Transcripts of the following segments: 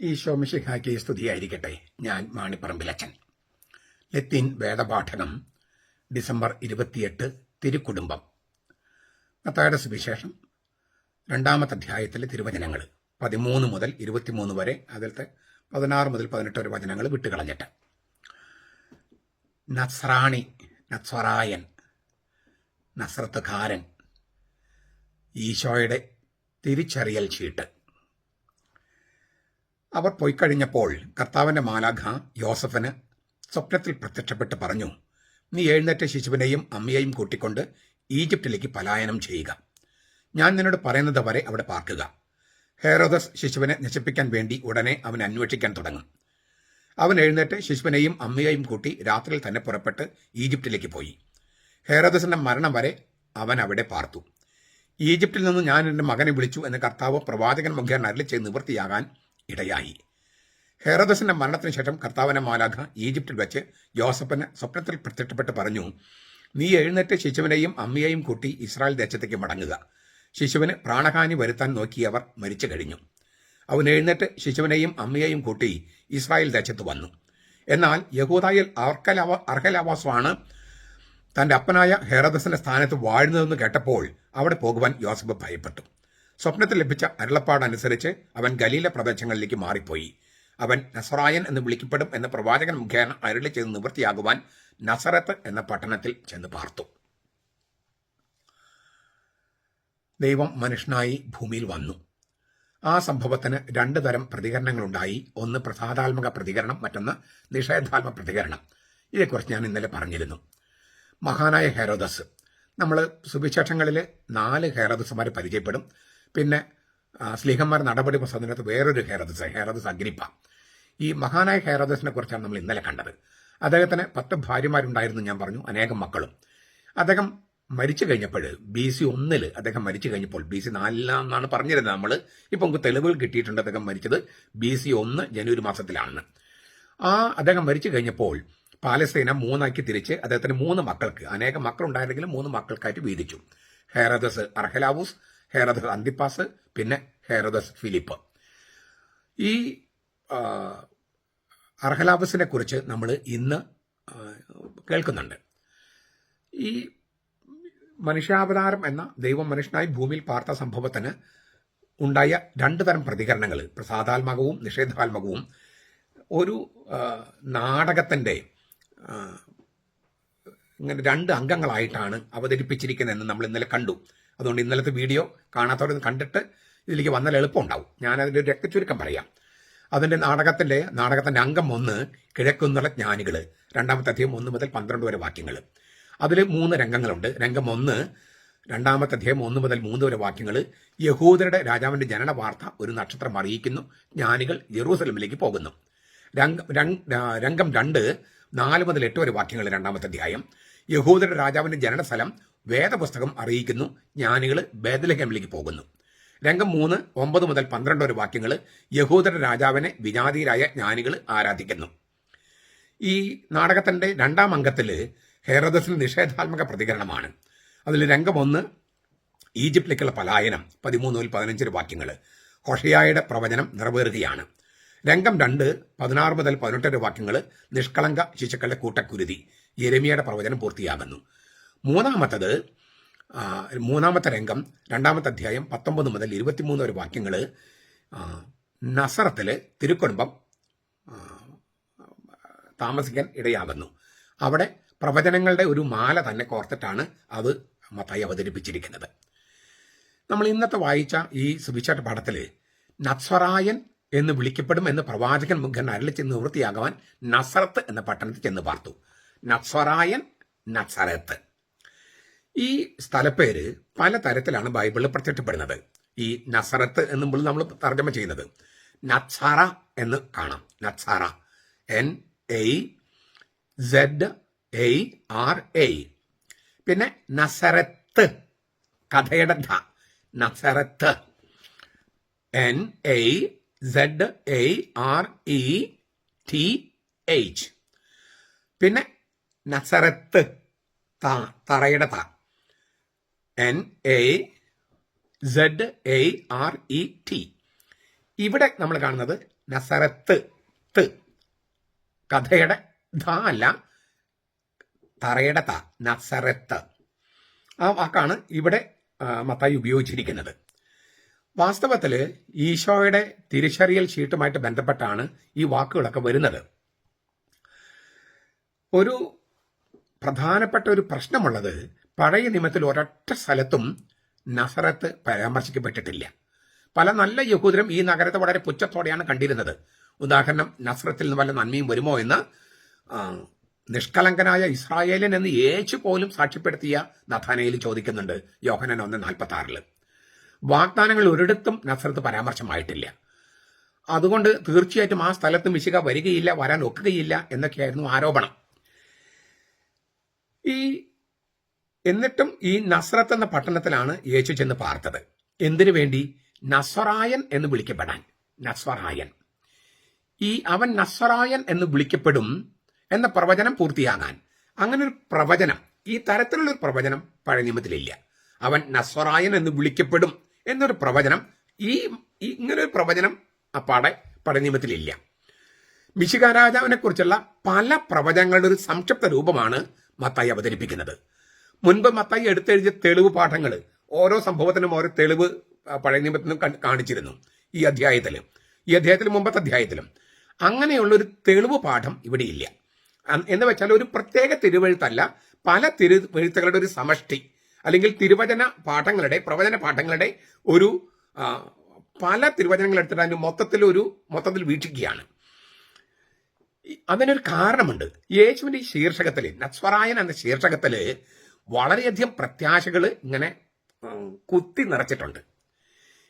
ഈശോ മിശിഹായ്ക്ക് സ്തുതിയായിരിക്കട്ടെ ഞാൻ മാണിപ്പറമ്പിലച്ചൻ ലത്തീൻ വേദപാഠകം ഡിസംബർ ഇരുപത്തിയെട്ട് തിരുക്കുടുംബം. മത്തായുടെ സുവിശേഷം രണ്ടാമത്തെ അധ്യായത്തിലെ തിരുവചനങ്ങൾ. പതിമൂന്ന് മുതൽ ഇരുപത്തിമൂന്ന് വരെ അതിലത്തെ പതിനാറ് മുതൽ പതിനെട്ട് വരെ വചനങ്ങൾ വിട്ടുകളഞ്ഞിട്ട്. നസ്രാണി നസ്വറായൻ നസ്രത്തുകാരൻ ഈശോയുടെ തിരിച്ചറിയൽ ചീട്ട്. അവർ പോയി കഴിഞ്ഞപ്പോൾ കർത്താവിന്റെ മാലാഖ യോസഫിന് സ്വപ്നത്തിൽ പ്രത്യക്ഷപ്പെട്ട് പറഞ്ഞു നീ എഴുന്നേറ്റ ശിശുവിനെയും അമ്മയെയും കൂട്ടിക്കൊണ്ട് ഈജിപ്തിലേക്ക് പലായനം ചെയ്യുക. ഞാൻ നിന്നോട് പറയുന്നത് വരെ അവിടെ പാർക്കുക. ഹേറോദസ് ശിശുവിനെ നശിപ്പിക്കാൻ വേണ്ടി ഉടനെ അവൻ അന്വേഷിക്കാൻ തുടങ്ങും. അവൻ എഴുന്നേറ്റ് ശിശുവിനെയും അമ്മയെയും കൂട്ടി രാത്രിയിൽ തന്നെ പുറപ്പെട്ട് ഈജിപ്തിലേക്ക് പോയി. ഹേറോദസിന്റെ മരണം വരെ അവൻ അവിടെ പാർത്തു. ഈജിപ്തിൽ നിന്ന് ഞാൻ എന്റെ മകനെ വിളിച്ചു എന്ന് കർത്താവ് പ്രവാചകൻ മുഖേന അരളി ചെയ്ത് നിവൃത്തിയാകാൻ ഇടയായി. ഹെറോദസിന്റെ മരണത്തിന് ശേഷം കർത്താവിനെ മാലാഖ ഈജിപ്തിൽ വെച്ച് യോസഫന് സ്വപ്നത്തിൽ പ്രത്യക്ഷപ്പെട്ട് പറഞ്ഞു നീ എഴുന്നേറ്റ് ശിശുവിനെയും അമ്മയെയും കൂട്ടി ഇസ്രായേൽ ദേശത്തേക്ക് മടങ്ങുക. ശിശുവിന് പ്രാണഹാനി വരുത്താൻ നോക്കിയവർ മരിച്ചു കഴിഞ്ഞു. അവൻ എഴുന്നേറ്റ് ശിശുവിനെയും അമ്മയെയും കൂട്ടി ഇസ്രായേൽ ദേശത്ത് വന്നു. എന്നാൽ യഹൂദായിൽ അർഹലാവാസമാണ് തന്റെ അപ്പനായ ഹെറദസിന്റെ സ്ഥാനത്ത് വാഴുന്നതെന്ന് കേട്ടപ്പോൾ അവിടെ പോകുവാൻ യോസഫ് ഭയപ്പെട്ടു. സ്വപ്നത്തിൽ ലഭിച്ച അരുളപ്പാടനുസരിച്ച് അവൻ ഗലീല പ്രദേശങ്ങളിലേക്ക് മാറിപ്പോയി. അവൻ നസറായൻ എന്ന് വിളിക്കപ്പെടും എന്ന പ്രവാചകൻ മുഖേന അരുളി ചെയ്ത് നിവൃത്തിയാകുവാൻ നസറത്ത് എന്ന പട്ടണത്തിൽ ചെന്ന് പാർത്തു. ദൈവം മനുഷ്യനായി ഭൂമിയിൽ വന്നു. ആ സംഭവത്തിന് രണ്ട് തരം പ്രതികരണങ്ങളുണ്ടായി. ഒന്ന് പ്രസാദാത്മക പ്രതികരണം മറ്റൊന്ന് നിഷേധാത്മക പ്രതികരണം. ഇതേക്കുറിച്ച് ഞാൻ ഇന്നലെ പറഞ്ഞിരുന്നു. മഹാനായ ഹെറോദസ്. നമ്മൾ സുവിശേഷങ്ങളിൽ നാല് ഹെറോദസുമാരെ പരിചയപ്പെടും. പിന്നെ സ്ലീഹന്മാർ നടപടി പ്രസംഗത്തിനകത്ത് വേറൊരു ഹേറദസ് ഹേറദസ് അഗ്രിപ്പ ഈ മഹാനായ ഹേറദസിനെ കുറിച്ചാണ് നമ്മൾ ഇന്നലെ കണ്ടത്. അദ്ദേഹത്തിന് പത്ത് ഭാര്യമാരുണ്ടായിരുന്നു ഞാൻ പറഞ്ഞു അനേകം മക്കളും. അദ്ദേഹം മരിച്ചു കഴിഞ്ഞപ്പോൾ ബി സി ഒന്നിൽ അദ്ദേഹം മരിച്ചു കഴിഞ്ഞപ്പോൾ ബി സി നാലിലാണെന്നാണ് പറഞ്ഞിരുന്നത് നമ്മൾ. ഇപ്പം നമുക്ക് തെളിവുകൾ കിട്ടിയിട്ടുണ്ട് അദ്ദേഹം മരിച്ചത് ബി സി ഒന്ന് ജനുവരി മാസത്തിലാണെന്ന്. ആ അദ്ദേഹം മരിച്ചു കഴിഞ്ഞപ്പോൾ പാലസ്തീന മൂന്നാക്കി തിരിച്ച് അദ്ദേഹത്തിന് മൂന്ന് മക്കൾക്ക് അനേകം മക്കളുണ്ടായിരുന്നെങ്കിലും മൂന്ന് മക്കൾക്കായിട്ട് വീതിച്ചു. ഹെറദസ് അർഹലാവൂസ് ഹെറദസ് അന്തിപ്പാസ് പിന്നെ ഹെറദസ് ഫിലിപ്പ്. ഈ അർഹലാബസിനെ കുറിച്ച് നമ്മൾ ഇന്ന് കേൾക്കുന്നുണ്ട്. ഈ മനുഷ്യാവതാരം എന്ന ദൈവം മനുഷ്യനായി ഭൂമിയിൽ പാർത്ത സംഭവത്തിന് ഉണ്ടായ രണ്ട് തരം പ്രതികരണങ്ങൾ പ്രസാദാത്മകവും നിഷേധാത്മകവും. ഒരു നാടകത്തിന്റെ ഇങ്ങനെ രണ്ട് അംഗങ്ങളായിട്ടാണ് അവതരിപ്പിച്ചിരിക്കുന്നതെന്ന് നമ്മൾ ഇന്നലെ കണ്ടു. അതുകൊണ്ട് ഇന്നലത്തെ വീഡിയോ കാണാത്തവരൊന്ന് കണ്ടിട്ട് ഇതിലേക്ക് വന്നാൽ എളുപ്പമുണ്ടാവും. ഞാൻ അതിന്റെ ഒരു രക്തചുരുക്കം പറയാം. അതിന്റെ നാടകത്തിന്റെ നാടകത്തിന്റെ അംഗം ഒന്ന് കിഴക്കുന്നുള്ള ജ്ഞാനികൾ രണ്ടാമത്തെ അധ്യയം ഒന്ന് മുതൽ പന്ത്രണ്ട് വരെ വാക്യങ്ങൾ അതിൽ മൂന്ന് രംഗങ്ങളുണ്ട്. രംഗം ഒന്ന് രണ്ടാമത്തെ അധ്യായം ഒന്ന് മുതൽ മൂന്ന് വരെ വാക്യങ്ങൾ യഹൂദരുടെ രാജാവിന്റെ ജനന വാർത്ത ഒരു നക്ഷത്രം അറിയിക്കുന്നു. ജ്ഞാനികൾ ജെറൂസലമിലേക്ക് പോകുന്നു. രംഗം രണ്ട് നാല് മുതൽ എട്ട് വരെ വാക്യങ്ങൾ രണ്ടാമത്തെ അധ്യായം. യഹൂദരുടെ രാജാവിന്റെ ജനനസ്ഥലം വേദപുസ്തകം അറിയിക്കുന്നു ജ്ഞാനികൾ ബേദലഹേമിലേക്ക് പോകുന്നു. രംഗം മൂന്ന് ഒമ്പത് മുതൽ പന്ത്രണ്ട് വരെ വാക്യങ്ങൾ യഹൂദര രാജാവിനെ വിജാതീയരായ ജ്ഞാനികൾ ആരാധിക്കുന്നു. ഈ നാടകത്തിന്റെ രണ്ടാം അംഗത്തിൽ ഹെറദസിന് നിഷേധാത്മക പ്രതികരണമാണ്. അതിൽ രംഗം ഒന്ന് ഈജിപ്തിലേക്കുള്ള പലായനം പതിമൂന്ന് മുതൽ പതിനഞ്ച് വാക്യങ്ങൾ ഹൊഷയായുടെ പ്രവചനം നിറവേറുകയാണ്. രംഗം രണ്ട് പതിനാറ് മുതൽ പതിനെട്ട് വരെ വാക്യങ്ങൾ നിഷ്കളങ്ക ശിശുക്കളുടെ കൂട്ടക്കുരുതി യെരമിയയുടെ പ്രവചനം പൂർത്തിയാകുന്നു. മൂന്നാമത്തത് മൂന്നാമത്തെ രംഗം രണ്ടാമത്തെ അധ്യായം പത്തൊമ്പത് മുതൽ ഇരുപത്തിമൂന്ന് വരെ വാക്യങ്ങൾ നസറത്തിലെ തിരുക്കുടുംബം താമസിക്കാൻ ഇടയാകുന്നു. അവിടെ പ്രവചനങ്ങളുടെ ഒരു മാല തന്നെ കോർത്തിട്ടാണ് അത് മത്തായി അവതരിപ്പിച്ചിരിക്കുന്നത്. നമ്മൾ ഇന്നത്തെ വായിച്ച ഈ സുവിശേഷ പാഠത്തിൽ നസ്വറായൻ എന്ന് വിളിക്കപ്പെടും എന്ന് പ്രവാചകൻ മുഖൻ അരളിച്ച് നിവൃത്തിയാകുവാൻ നസറത്ത് എന്ന പട്ടണത്തിൽ ചെന്ന് പാർത്തു. നസ്വറായൻ നസറത്ത് ഈ സ്ഥലപ്പേര് പല തരത്തിലാണ് ബൈബിളിൽ പ്രത്യക്ഷപ്പെടുന്നത്. ഈ നസറത്ത് എന്നുമ്പോൾ നമ്മൾ തർജമ ചെയ്യുന്നത്. നത്സാറ എന്ന് കാണാം. നത്സാറ. N A Z A R A പിന്നെ നസറത്ത്. കഥയുടെ ധ. Nazareth. N A Z A R E T H പിന്നെ നസറത്ത്. തറയുടെ ത. N A Z A R E T ഇവിടെ നമ്മൾ കാണുന്നത് നസറത്ത് ത് കഥയുടെ ധ അല്ല തറയുടെ ത നസറത്ത് ആ വാക്കാണ് ഇവിടെ മത്തായി ഉപയോഗിച്ചിരിക്കുന്നത്. വാസ്തവത്തിൽ ഈശോയുടെ തിരിച്ചറിയൽ ഷീട്ടുമായിട്ട് ബന്ധപ്പെട്ടാണ് ഈ വാക്കുകളൊക്കെ വരുന്നത്. ഒരു പ്രധാനപ്പെട്ട ഒരു പ്രശ്നമുള്ളത് പഴയ നിയമത്തിൽ ഒരൊറ്റ സ്ഥലത്തും നസറത്ത് പരാമർശിക്കപ്പെട്ടിട്ടില്ല. പല നല്ല യഹൂദരും ഈ നഗരത്തെ വളരെ പുച്ഛത്തോടെയാണ് കണ്ടിരുന്നത്. ഉദാഹരണം നസറത്തിൽ നിന്ന് വല്ല നന്മയും വരുമോ എന്ന് നിഷ്കളങ്കനായ ഇസ്രായേലൻ എന്ന് യേശു പോലും സാക്ഷ്യപ്പെടുത്തിയ നഥാനയിൽ ചോദിക്കുന്നുണ്ട് യോഹനൻ ഒന്ന് നാൽപ്പത്തി ആറിൽ വാഗ്ദാനങ്ങൾ ഒരിടത്തും നസ്രത്ത് പരാമർശമായിട്ടില്ല. അതുകൊണ്ട് തീർച്ചയായിട്ടും ആ സ്ഥലത്ത് മിശിക വരികയില്ല വരാൻ ഒക്കുകയില്ല എന്നൊക്കെയായിരുന്നു ആരോപണം. ഈ എന്നിട്ടും ഈ നസ്രത്ത് എന്ന പട്ടണത്തിലാണ് യേശു ചെന്ന് പാർത്തത്. എന്തിനു വേണ്ടി? നസ്വറായൻ എന്ന് വിളിക്കപ്പെടാൻ. നസ്വറായൻ. ഈ അവൻ നസ്വറായൻ എന്ന് വിളിക്കപ്പെടും എന്ന പ്രവചനം പൂർത്തിയാകാൻ. അങ്ങനെ ഒരു പ്രവചനം ഈ തരത്തിലുള്ളൊരു പ്രവചനം പഴയ നിയമത്തിലില്ല. അവൻ നസ്വറായൻ എന്ന് വിളിക്കപ്പെടും എന്നൊരു പ്രവചനം ഈ ഇങ്ങനൊരു പ്രവചനം അപ്പാടെ പഴയ നിയമത്തിലില്ല. മിശിക രാജാവിനെ കുറിച്ചുള്ള പല പ്രവചനങ്ങളുടെ ഒരു സംക്ഷിപ്ത രൂപമാണ് മത്തായി അവതരിപ്പിക്കുന്നത്. മുൻപ് മത്തായി എടുത്തെഴുതിയ തെളിവ് പാഠങ്ങൾ ഓരോ സംഭവത്തിനും ഓരോ തെളിവ് പഴയ നിയമത്തിനും കാണിച്ചിരുന്നു ഈ അധ്യായത്തിൽ ഈ അധ്യായത്തിലും മുമ്പത്തെ അധ്യായത്തിലും. അങ്ങനെയുള്ള ഒരു തെളിവ് പാഠം ഇവിടെ ഇല്ല. എന്ന് വെച്ചാൽ ഒരു പ്രത്യേക തിരുവഴുത്തല്ല പല തിരുവഴുത്തുകളുടെ ഒരു സമഷ്ടി അല്ലെങ്കിൽ തിരുവചന പാഠങ്ങളുടെ പ്രവചന പാഠങ്ങളുടെ ഒരു പല തിരുവചനങ്ങൾ എടുത്തിട്ട് അതിന് മൊത്തത്തിൽ ഒരു മൊത്തത്തിൽ വീക്ഷിക്കുകയാണ്. അതിനൊരു കാരണമുണ്ട്. യേശുവിന്റെ ഈ ശീർഷകത്തിൽ നസ്വറായൻ എന്ന ശീർഷകത്തിൽ വളരെയധികം പ്രത്യാശകൾ ഇങ്ങനെ കുത്തി നിറച്ചിട്ടുണ്ട്.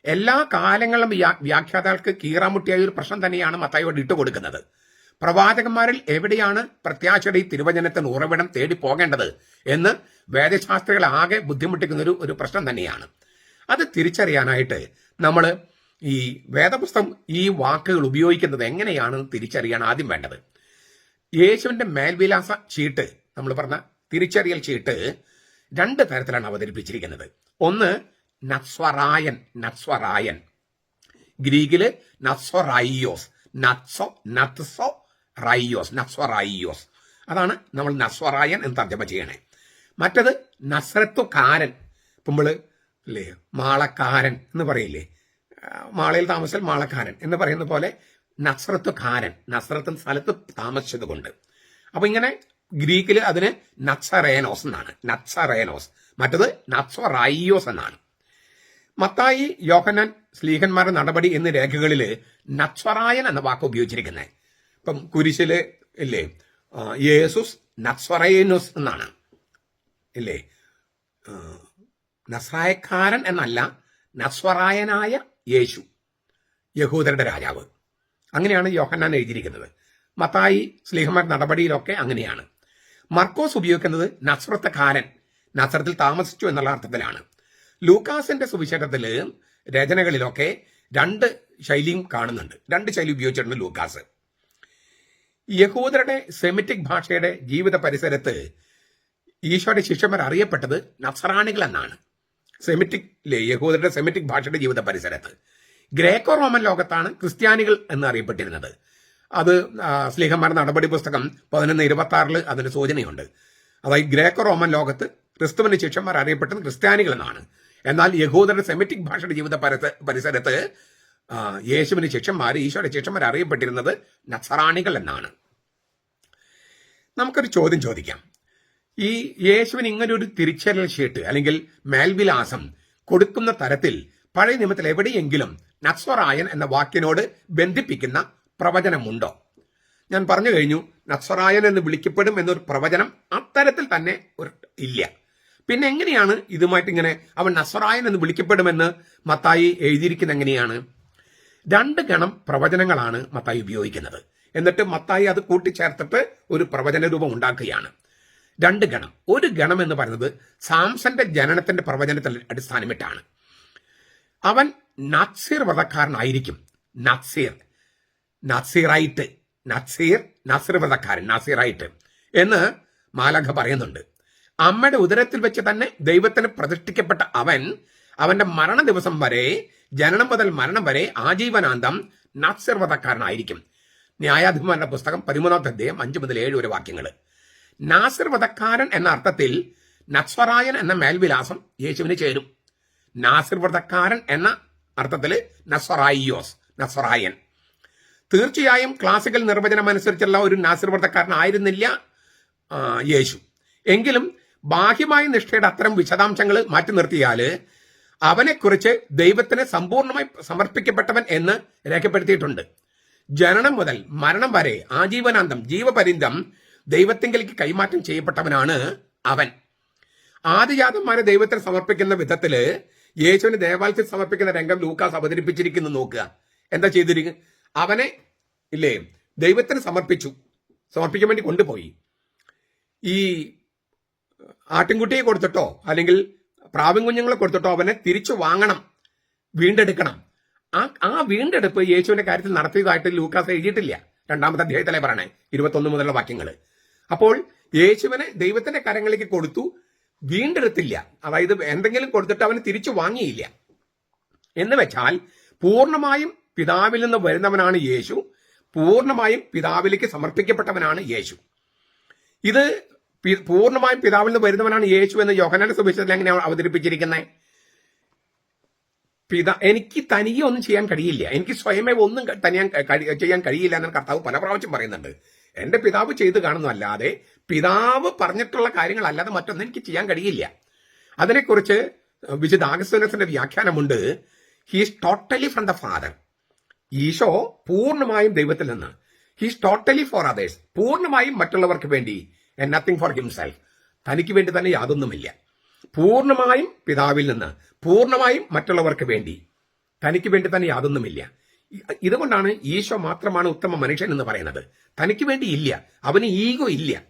എല്ലാ കാലങ്ങളിലും വ്യാ- വ്യാഖ്യാതാക്കൾക്ക് കീറാമുട്ടിയായ ഒരു പ്രശ്നം തന്നെയാണ് മത്തായിയോട് ഇട്ടുകൊടുക്കുന്നത് പ്രവാചകന്മാരിൽ എവിടെയാണ് പ്രത്യാശയുടെ ഈ തിരുവചനത്തിന് ഉറവിടം തേടി പോകേണ്ടത് എന്ന് വേദശാസ്ത്രികൾ ആകെ ബുദ്ധിമുട്ടിക്കുന്ന ഒരു ഒരു പ്രശ്നം തന്നെയാണ്. അത് തിരിച്ചറിയാനായിട്ട് നമ്മൾ ഈ വേദപുസ്തകം ഈ വാക്കുകൾ ഉപയോഗിക്കുന്നത് എങ്ങനെയാണെന്ന് തിരിച്ചറിയാൻ ആദ്യം വേണ്ടത്? യേശുവിന്റെ മേൽവിലാസ ചീട്ട് നമ്മൾ പറഞ്ഞ തിരിച്ചറിയൽ ചീട്ട് രണ്ട് തരത്തിലാണ് അവതരിപ്പിച്ചിരിക്കുന്നത്. ഒന്ന് നസ്വറായൻ നസ്വറായൻ ഗ്രീക്കിൽ നസ്വറൈയോസ് നത്സോ നത്സോ റൈയോസ് നസ്വറൈയോസ് അതാണ് നമ്മൾ നസ്വറായൻ എന്ന് തർജമ ചെയ്യണേ. മറ്റത് നസ്രത്തുകാരൻ പുമ്പൾ അല്ലേ മാളക്കാരൻ എന്ന് പറയില്ലേ മാളയിൽ താമസിച്ചാൽ മാളക്കാരൻ എന്ന് പറയുന്ന പോലെ നസ്രത്തുകാരൻ നസ്രത്തും സ്ഥലത്ത് താമസിച്ചത് കൊണ്ട് അപ്പൊ ഇങ്ങനെ ഗ്രീക്കിൽ അതിന് നത്സറേനോസ് എന്നാണ്. നത്സറേനോസ്. മറ്റത് നത്സറൈയോസ് എന്നാണ്. മത്തായി യോഹനാൻ സ്ലീഹന്മാരുടെ നടപടി എന്നീ രേഖകളിൽ നത്സ്വറായൻ എന്ന വാക്ക് ഉപയോഗിച്ചിരിക്കുന്നത് ഇപ്പം കുരിശിൽ ഇല്ലേ? യേസുസ് നത്സ്വറേനുസ് എന്നാണ്. ഇല്ലേ? നസ്രായക്കാരൻ എന്നല്ല നസ്വറായനായ യേശു യഹൂദരുടെ രാജാവ്. അങ്ങനെയാണ് യോഹന്നാൻ എഴുതിയിരിക്കുന്നത്. മത്തായി സ്ലീഹമാർ നടപടിയിലൊക്കെ അങ്ങനെയാണ്. മർക്കോസ് ഉപയോഗിക്കുന്നത് നസ്രത്തക്കാരൻ നസ്രത്തിൽ താമസിച്ചു എന്നുള്ള അർത്ഥത്തിലാണ്. ലൂക്കാസിന്റെ സുവിശേഷത്തിൽ രചനകളിലൊക്കെ രണ്ട് ശൈലിയും കാണുന്നുണ്ട്. രണ്ട് ശൈലി ഉപയോഗിച്ചിട്ടുണ്ട് ലൂക്കാസ്. യഹൂദരുടെ സെമിറ്റിക് ഭാഷയുടെ ജീവിത പരിസരത്ത് ഈശോയുടെ ശിഷ്യന്മാർ അറിയപ്പെട്ടത് നസറാണികൾ എന്നാണ്. സെമിറ്റിക് യഹൂദരുടെ സെമിറ്റിക് ഭാഷയുടെ ജീവിത പരിസരത്ത്. ഗ്രേക്കോ റോമൻ ലോകത്താണ് ക്രിസ്ത്യാനികൾ എന്ന് അറിയപ്പെട്ടിരുന്നത്. അത് സ്ലീഹന്മാർ നടപടി പുസ്തകം പതിനൊന്ന് ഇരുപത്തി ആറിൽ അതിന് സൂചനയുണ്ട്. അതായത് ഗ്രേക്കോ റോമൻ ലോകത്ത് ക്രിസ്തുവിന് ശിഷ്യന്മാർ അറിയപ്പെട്ടത് ക്രിസ്ത്യാനികൾ എന്നാണ്. എന്നാൽ യഹൂദരുടെ സെമിറ്റിക് ഭാഷയുടെ ജീവിത പരിസ- പരിസരത്ത് യേശുവിന് ശിഷ്യന്മാർ ഈശോയുടെ ശിഷ്യന്മാർ അറിയപ്പെട്ടിരുന്നത് നസറാണികൾ എന്നാണ്. നമുക്കൊരു ചോദ്യം ചോദിക്കാം. ഈ യേശുവിന് ഇങ്ങനെ ഒരു തിരിച്ചറിയൽ ഷീട്ട് അല്ലെങ്കിൽ മേൽവിലാസം കൊടുക്കുന്ന തരത്തിൽ പഴയ നിയമത്തിൽ എവിടെയെങ്കിലും നസ്വറായൻ എന്ന വാക്കിനോട് ബന്ധിപ്പിക്കുന്ന പ്രവചനമുണ്ടോ? ഞാൻ പറഞ്ഞു കഴിഞ്ഞു നസ്വറായൻ എന്ന് വിളിക്കപ്പെടും എന്നൊരു പ്രവചനം അത്തരത്തിൽ തന്നെ ഒരു ഇല്ല. പിന്നെ എങ്ങനെയാണ് ഇതുമായിട്ട് ഇങ്ങനെ അവൻ നസ്വറായൻ എന്ന് വിളിക്കപ്പെടുമെന്ന് മത്തായി എഴുതിയിരിക്കുന്ന എങ്ങനെയാണ്? രണ്ട് ഗണം പ്രവചനങ്ങളാണ് മത്തായി ഉപയോഗിക്കുന്നത്. എന്നിട്ട് മത്തായി അത് കൂട്ടിച്ചേർത്തിട്ട് ഒരു പ്രവചന രൂപം ഉണ്ടാക്കുകയാണ്. രണ്ട് ഗണം. ഒരു ഗണം എന്ന് പറയുന്നത് സാംസന്റെ ജനനത്തിന്റെ പ്രവചനത്തിൽ അടിസ്ഥാനമിട്ടാണ്. അവൻ നക്സീർ വ്രതക്കാരനായിരിക്കും. നത്സീർ. നസീറായിട്ട് നസീർ നസീർ വ്രതക്കാരൻ നസീറായിട്ട് എന്ന് മാലഖ പറയുന്നുണ്ട്. അമ്മയുടെ ഉദരത്തിൽ വെച്ച് തന്നെ ദൈവത്തിന് പ്രതിഷ്ഠിക്കപ്പെട്ട അവൻ അവന്റെ മരണ ദിവസം വരെ ജനനം മുതൽ മരണം വരെ ആജീവനാന്തം നാസിർവതക്കാരനായിരിക്കും ന്യായാധിപന്മാരുടെ പുസ്തകം പതിമൂന്നാമത്തെ അധ്യായം അഞ്ച് മുതൽ ഏഴ് വരെ വാക്യങ്ങൾ നാസിർ വധക്കാരൻ എന്ന അർത്ഥത്തിൽ നസ്വറായൻ എന്ന മേൽവിലാസം യേശുവിന് ചേരും. നാസിർ വ്രതക്കാരൻ എന്ന അർത്ഥത്തിൽ നസ്വറായിയോസ് നസ്വറായൻ. തീർച്ചയായും ക്ലാസിക്കൽ നിർവചനം അനുസരിച്ചുള്ള ഒരു നാസിർ വ്രതക്കാരനായിരുന്നില്ല യേശു. എങ്കിലും ബാഹ്യമായ നിഷ്ഠയുടെ അത്തരം വിശദാംശങ്ങൾ മാറ്റി നിർത്തിയാൽ അവനെക്കുറിച്ച് ദൈവത്തിന് സമ്പൂർണമായി സമർപ്പിക്കപ്പെട്ടവൻ എന്ന് രേഖപ്പെടുത്തിയിട്ടുണ്ട്. ജനനം മുതൽ മരണം വരെ ആജീവനാന്തം ജീവപര്യന്തം ദൈവത്തിങ്കിലേക്ക് കൈമാറ്റം ചെയ്യപ്പെട്ടവനാണ് അവൻ. ആദിജാതന്മാരെ ദൈവത്തിന് സമർപ്പിക്കുന്ന വിധത്തിൽ യേശുവിന് ദേവാലയത്തിൽ സമർപ്പിക്കുന്ന രംഗം ലൂക്കാസ് അവതരിപ്പിച്ചിരിക്കുന്നു. നോക്കുക. എന്താ ചെയ്തിരിക്കുന്നത് അവനെ ഇല്ലേ ദൈവത്തിന് സമർപ്പിച്ചു. സമർപ്പിക്കാൻ വേണ്ടി കൊണ്ടുപോയി. ഈ ആട്ടിൻകുട്ടിയെ കൊടുത്തിട്ടോ അല്ലെങ്കിൽ പ്രാവിൻ കുഞ്ഞുങ്ങളെ കൊടുത്തിട്ടോ അവനെ തിരിച്ചു വാങ്ങണം വീണ്ടെടുക്കണം. ആ ആ വീണ്ടെടുപ്പ് യേശുവിന്റെ കാര്യത്തിൽ നടത്തിയതായിട്ട് ലൂക്കാസ് എഴുതിയിട്ടില്ല. രണ്ടാമത്തെ അധ്യായത്തിലെ പറയണേ ഇരുപത്തൊന്ന് മുതലുള്ള വാക്യങ്ങൾ അപ്പോൾ യേശുവിനെ ദൈവത്തിന്റെ കരങ്ങളിലേക്ക് കൊടുത്തു വീണ്ടെടുത്തില്ല. അതായത് എന്തെങ്കിലും കൊടുത്തിട്ട് അവന് തിരിച്ചു വാങ്ങിയില്ല. എന്ന് വെച്ചാൽ പൂർണമായും പിതാവിൽ നിന്ന് വരുന്നവനാണ് യേശു. പൂർണമായും പിതാവിലേക്ക് സമർപ്പിക്കപ്പെട്ടവനാണ് യേശു. ഇത് പൂർണമായും പിതാവിൽ നിന്ന് വരുന്നവനാണ് യേശു എന്ന് യോഹനാന്റെ സുവിശേഷത്തിൽ എങ്ങനെയാണ് അവതരിപ്പിച്ചിരിക്കുന്നത് പിതാ എനിക്ക് തനിയെ ഒന്നും ചെയ്യാൻ കഴിയില്ല. എനിക്ക് സ്വയമേ ഒന്നും തനിയാൻ ചെയ്യാൻ കഴിയില്ല എന്ന് കർത്താവ് പല പ്രാവശ്യം പറയുന്നുണ്ട്. എന്റെ പിതാവ് ചെയ്ത് കാണുന്നതല്ലാതെ പിതാവ് പറഞ്ഞിട്ടുള്ള കാര്യങ്ങളല്ലാതെ മറ്റൊന്നും എനിക്ക് ചെയ്യാൻ കഴിയില്ല. അതിനെക്കുറിച്ച് വിശുദ്ധ ആഗസ്തനസിന്റെ വ്യാഖ്യാനമുണ്ട് he's totally from the father Isho പൂർണമായും ദൈവത്തിൽ നിന്ന്. ഹീസ് ടോട്ടലി ഫോർ അതേഴ്സ് പൂർണമായും മറ്റുള്ളവർക്ക് വേണ്ടി നത്തിങ് ഫോർ ഹിംസെൽഫ് തനിക്ക് വേണ്ടി തന്നെ യാതൊന്നുമില്ല. പൂർണമായും പിതാവിൽ നിന്ന് പൂർണമായും മറ്റുള്ളവർക്ക് വേണ്ടി തനിക്ക് വേണ്ടി തന്നെ യാതൊന്നുമില്ല. ഇതുകൊണ്ടാണ് ഈശോ മാത്രമാണ് ഉത്തമ മനുഷ്യൻ എന്ന് പറയുന്നത്. തനിക്ക് വേണ്ടി ഇല്ല. അവന് ഈഗോ ഇല്ല.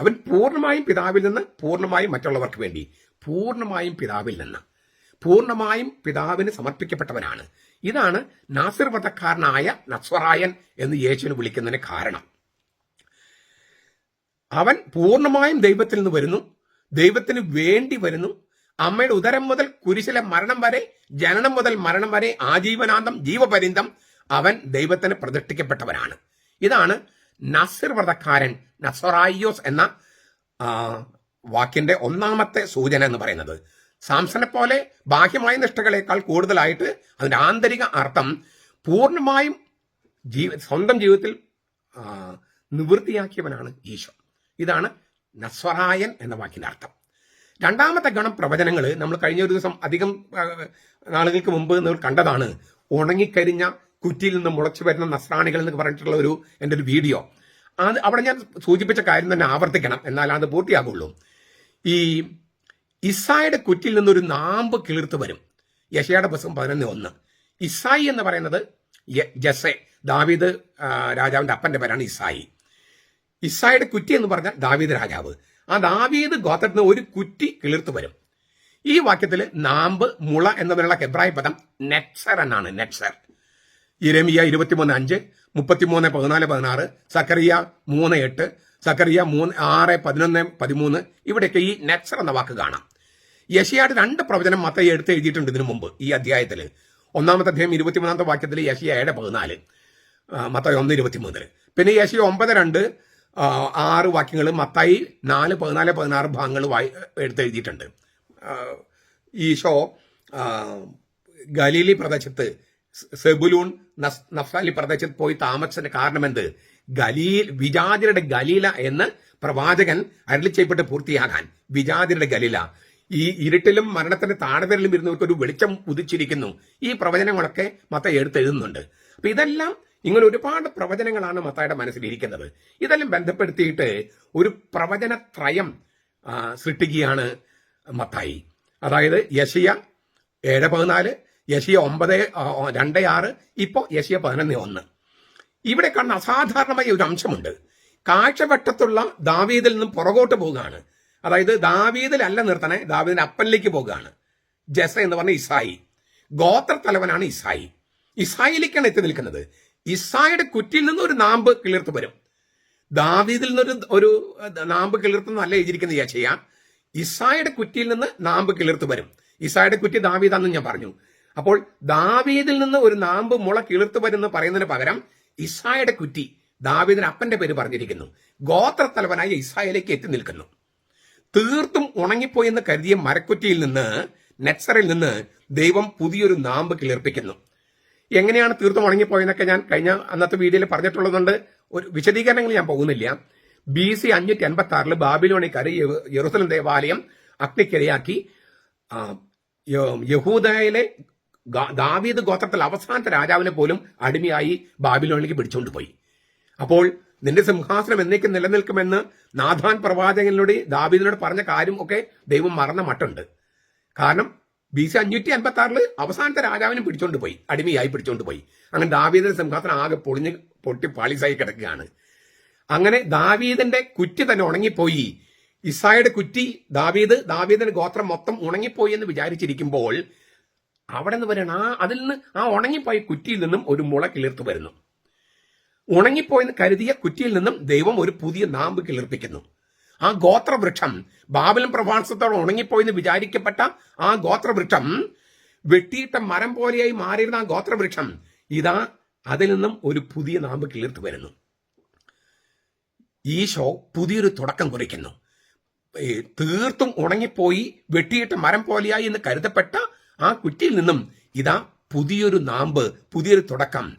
അവൻ പൂർണമായും പിതാവിൽ നിന്ന് പൂർണമായും മറ്റുള്ളവർക്ക് വേണ്ടി പൂർണമായും പിതാവിൽ നിന്ന് പൂർണമായും പിതാവിന് സമർപ്പിക്കപ്പെട്ടവനാണ്. ഇതാണ് നാസിർ മതക്കാരനായ നസ്വറായൻ എന്ന് യേശുവിനെ വിളിക്കുന്നതിന് കാരണം. അവൻ പൂർണമായും ദൈവത്തിൽ നിന്ന് വരുന്നു ദൈവത്തിന് വേണ്ടി വരുന്നു. അമ്മയുടെ ഉദരം മുതൽ കുരിശിലെ മരണം വരെ ജനനം മുതൽ മരണം വരെ ആജീവനാന്തം ജീവപര്യന്തം അവൻ ദൈവത്തിന് പ്രതിഷ്ഠിക്കപ്പെട്ടവനാണ്. ഇതാണ് നസിർ വ്രതക്കാരൻ നസറായിയോസ് എന്ന വാക്കിന്റെ ഒന്നാമത്തെ സൂചന എന്ന് പറയുന്നത്. സാംസനെ പോലെ ബാഹ്യമായ നിഷ്ഠകളേക്കാൾ കൂടുതലായിട്ട് അതിന്റെ ആന്തരിക അർത്ഥം പൂർണമായും ജീവ സ്വന്തം ജീവിതത്തിൽ നിവൃത്തിയാക്കിയവനാണ് ഈശോ. ഇതാണ് നസ്വറായൻ എന്ന വാക്കിന്റെ അർത്ഥം രണ്ടാമത്തെ ഗണം പ്രവചനങ്ങൾ നമ്മൾ കഴിഞ്ഞ ഒരു ദിവസം അധികം നാളുകൾക്ക് മുമ്പ് നമ്മൾ കണ്ടതാണ്. ഉണങ്ങിക്കരിഞ്ഞ കുറ്റിയിൽ നിന്ന് മുളച്ചു വരുന്ന നസ്രാണികൾ എന്ന് പറഞ്ഞിട്ടുള്ള ഒരു എന്റെ ഒരു വീഡിയോ. അത് അവിടെ ഞാൻ സൂചിപ്പിച്ച കാര്യം തന്നെ ആവർത്തിക്കണം എന്നാൽ അത് പൂർത്തിയാകുള്ളൂ. ഈ ഇസായുടെ കുറ്റിൽ നിന്നൊരു നാമ്പ് കിളിർത്ത് വരും. യശയുടെ പുസ്തകം പതിനൊന്ന് ഒന്ന്. ഇസായി എന്ന് പറയുന്നത് ജസെ ദാവീദ് രാജാവിന്റെ അപ്പന്റെ പേരാണ് ഇസായി ഇസായുടെ കുറ്റി എന്ന് പറഞ്ഞാൽ ദാവീദ് രാജാവ്. ആ ദാവീദ് ഗോത്രത്തിൽ നിന്ന് ഒരു കുറ്റി കിളിർത്ത് വരും. ഈ വാക്യത്തിൽ നാമ്പ് മുള എന്നതിനുള്ള ഹെബ്രായ പദം നെറ്റ്സർ എന്നാണ് നെറ്റ്സർ ഇരമിയ ഇരുപത്തിമൂന്ന് അഞ്ച് മുപ്പത്തിമൂന്ന് പതിനാല് പതിനാറ് സക്കറിയ മൂന്ന് എട്ട് സക്കറിയ മൂന്ന് ആറ് പതിനൊന്ന് പതിമൂന്ന്. ഇവിടെയൊക്കെ ഈ നെക്സർ എന്ന വാക്ക് കാണാം. യഷിയാട് രണ്ട് പ്രവചനം മത്തയി എടുത്ത് എഴുതിയിട്ടുണ്ട് ഇതിനു മുമ്പ് ഈ അധ്യായത്തിൽ ഒന്നാമത്തെ അധ്യായം ഇരുപത്തിമൂന്നാമത്തെ വാക്യത്തിൽ യഷിയ ഏഴ് പതിനാല്. മത്തായി ഒന്ന് ഇരുപത്തിമൂന്നിൽ പിന്നെ യശി ഒമ്പത് രണ്ട്. ആറ് വാക്യങ്ങൾ മത്തായി നാല് പതിനാല് പതിനാറ് ഭാഗങ്ങൾ വായി എടുത്ത് എഴുതിയിട്ടുണ്ട്. ഈശോ ഗലീലി പ്രദേശത്ത് സെബുലൂൺ നഫ്സാലി പ്രദേശത്ത് പോയി താമസിച്ചതിന്റെ കാരണം എന്ത്? ഗലീൽ വിജാതിരുടെ ഗലീല എന്ന് പ്രവാചകൻ അരളി ചെയ്യപ്പെട്ട് പൂർത്തിയാകാൻ. വിജാതിരുടെ ഗലീല. ഈ ഇരുട്ടിലും മരണത്തിന്റെ താഴ്വരലും ഇരുന്നവർക്ക് ഒരു വെളിച്ചം ഉദിച്ചിരിക്കുന്നു. ഈ പ്രവചനങ്ങളൊക്കെ മത്ത എടുത്തെഴുതുന്നുണ്ട്. അപ്പൊ ഇതെല്ലാം ഇങ്ങനെ ഒരുപാട് പ്രവചനങ്ങളാണ് മത്തായുടെ മനസ്സിലിരിക്കുന്നത്. ഇതെല്ലാം ബന്ധപ്പെടുത്തിയിട്ട് ഒരു പ്രവചനത്രയം സൃഷ്ടിക്കുകയാണ് മത്തായി. അതായത് യശിയ ഏഴ് പതിനാല് യശിയ ഒമ്പത് രണ്ട് ആറ് ഇപ്പോ യശിയ പതിനൊന്ന് ഒന്ന്. ഇവിടെ കാണുന്ന അസാധാരണമായ ഒരു അംശമുണ്ട്. കാഴ്ചവട്ടത്തുള്ള ദാവീദിൽ നിന്നും പുറകോട്ട് പോവുകയാണ്. അതായത് ദാവീദിലല്ല നിർത്തണേ ദാവീദിന്റെ അപ്പനിലേക്ക് പോവുകയാണ്. ജസ എന്ന് പറഞ്ഞ ഇസായി. ഗോത്ര തലവനാണ് ഇസായി. ഇസായിലേക്കാണ് എത്തി നിൽക്കുന്നത്. ഇസായിയുടെ കുറ്റിയിൽ നിന്ന് ഒരു നാമ്പ് കിളിർത്ത് വരും. ദാവീദിൽ നിന്നൊരു ഒരു നാമ്പ് കിളിർത്തുന്നല്ല എഴുതിയിരിക്കുന്നത് ഞാൻ ചെയ്യാം. ഇസായിയുടെ കുറ്റിയിൽ നിന്ന് നാമ്പ് കിളിർത്ത് വരും. ഇസായുടെ കുറ്റി ദാവീദാന്ന് ഞാൻ പറഞ്ഞു. അപ്പോൾ ദാവീദിൽ നിന്ന് ഒരു നാമ്പ് മുള കിളിർത്ത് വരും എന്ന് പറയുന്നതിന് പകരം ഇസ്രായേയുടെ കുറ്റി ദാവീദിന് അപ്പന്റെ പേര് പറഞ്ഞിരിക്കുന്നു. ഗോത്രത്തലവനായ ഇസ്രായേലേക്ക് എത്തി നിൽക്കുന്നു. തീർത്തും ഉണങ്ങിപ്പോയി എന്ന് കരുതിയ മരക്കുറ്റിയിൽ നിന്ന് നെറ്റ്സറിൽ നിന്ന് ദൈവം പുതിയൊരു നാമ്പ് കിളിർപ്പിക്കുന്നു. എങ്ങനെയാണ് തീർത്തും ഉണങ്ങിപ്പോയെന്നൊക്കെ ഞാൻ കഴിഞ്ഞ അന്നത്തെ വീഡിയോയിൽ പറഞ്ഞിട്ടുള്ളതുകൊണ്ട് ഒരു വിശദീകരണങ്ങൾ ഞാൻ പോകുന്നില്ല. ബി സി അഞ്ഞൂറ്റി അൻപത്തി ആറിൽ ബാബിലോണിക്കാർ യെറുസലം ദേവാലയം അഗ്നിക്കിരയാക്കി യഹൂദയിലെ ദാവീദ് ഗോത്രത്തിൽ അവസാനത്തെ രാജാവിനെ പോലും അടിമയായി ബാബിലോണിലേക്ക് പിടിച്ചുകൊണ്ട് പോയി. അപ്പോൾ നിന്റെ സിംഹാസനം എന്നേക്കും നിലനിൽക്കുമെന്ന് നാഥാൻ പ്രവാചകനിലൂടെ ദാവീദിനോട് പറഞ്ഞ കാര്യം ഒക്കെ ദൈവം മറന്ന മട്ടുണ്ട്. കാരണം ബി സി അഞ്ഞൂറ്റി അൻപത്തി ആറിൽ അവസാനത്തെ രാജാവിനും പിടിച്ചോണ്ട് പോയി അടിമയായി പിടിച്ചോണ്ട് പോയി. അങ്ങനെ ദാവീദിന്റെ സിംഹാസനം ആകെ പൊളിഞ്ഞ് പൊട്ടി പാളിസായി കിടക്കുകയാണ്. അങ്ങനെ ദാവീദിന്റെ കുറ്റി തന്നെ ഉണങ്ങിപ്പോയി. ഇസായുടെ കുറ്റി ദാവീദ് ദാവീദിന്റെ ഗോത്രം മൊത്തം ഉണങ്ങിപ്പോയി എന്ന് വിചാരിച്ചിരിക്കുമ്പോൾ അവിടെ നിന്ന് വരണം ആ അതിൽ നിന്ന് ആ ഉണങ്ങിപ്പോയ കുറ്റിയിൽ നിന്നും ഒരു മുള കിളിർത്തു വരുന്നു. ഉണങ്ങിപ്പോയെന്ന് കരുതിയ കുറ്റിയിൽ നിന്നും ദൈവം ഒരു പുതിയ നാമ്പ് കിളിർപ്പിക്കുന്നു. ആ ഗോത്രവൃക്ഷം ബാബലും പ്രവാസത്തോടെ ഉണങ്ങിപ്പോയെന്ന് വിചാരിക്കപ്പെട്ട ആ ഗോത്രവൃക്ഷം വെട്ടിയിട്ട മരം പോലെയായി മാറിയിരുന്ന ആ ഗോത്രവൃക്ഷം ഇതാ അതിൽ നിന്നും ഒരു പുതിയ നാമ്പ് കിളിർത്തു വരുന്നു. ഈശോ പുതിയൊരു തുടക്കം കുറിക്കുന്നു. തീർത്തും ഉണങ്ങിപ്പോയി വെട്ടിയിട്ട മരം പോലെയായി എന്ന് കരുതപ്പെട്ട ആ കുറ്റിയിൽ നിന്നും ഇതാ പുതിയൊരു നാമ്പ് പുതിയൊരു തുടക്കം.